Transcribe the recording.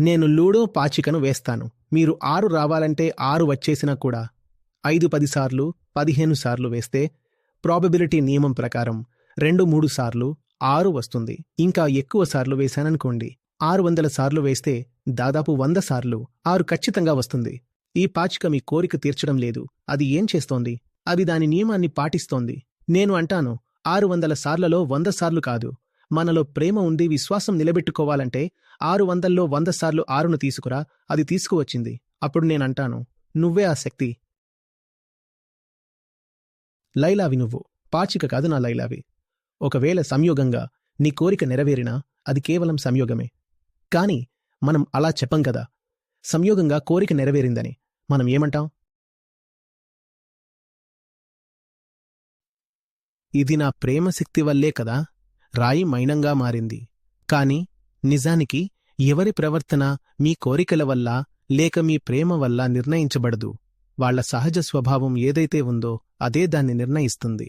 నేను లూడో పాచికను వేస్తాను. మీరు ఆరు రావాలంటే ఆరు వచ్చేసినా కూడా ఐదు పదిసార్లు పదిహేను సార్లు వేస్తే ప్రాబబిలిటీ నియమం ప్రకారం రెండు మూడు సార్లు ఆరు వస్తుంది. ఇంకా ఎక్కువ సార్లు వేశాననుకోండి ఆరు వందల సార్లు వేస్తే దాదాపు వంద సార్లు ఆరు ఖచ్చితంగా వస్తుంది. ఈ పాచిక మీ కోరిక తీర్చడం లేదు. అది ఏం చేస్తోంది? అది దాని నియమాన్ని పాటిస్తోంది. నేను అంటాను ఆరు వందల సార్లలో వంద సార్లు కాదు. మనలో ప్రేమ ఉంది విశ్వాసం నిలబెట్టుకోవాలంటే ఆరు వందల్లో వంద సార్లు ఆరును తీసుకురా అది తీసుకువచ్చింది. అప్పుడు నేనంటాను నువ్వే ఆ శక్తి. లైలావి నువ్వు పాచిక కాదు నా లైలావి. ఒకవేళ సంయోగంగా నీ కోరిక నెరవేరినా అది కేవలం సంయోగమే. కాని మనం అలా చెప్పం కదా. సంయోగంగా కోరిక నెరవేరిందని మనం ఏమంటాం? ఇది నా ప్రేమ శక్తి వల్లే కదా రాయి మైనంగా మారింది. కాని నిజానికి ఎవరి ప్రవర్తన మీ కోరికల వల్ల లేక మీ ప్రేమ వల్ల నిర్ణయించబడదు. వాళ్ళ సహజ స్వభావం ఏదైతే ఉందో అదే దాన్ని నిర్ణయిస్తుంది.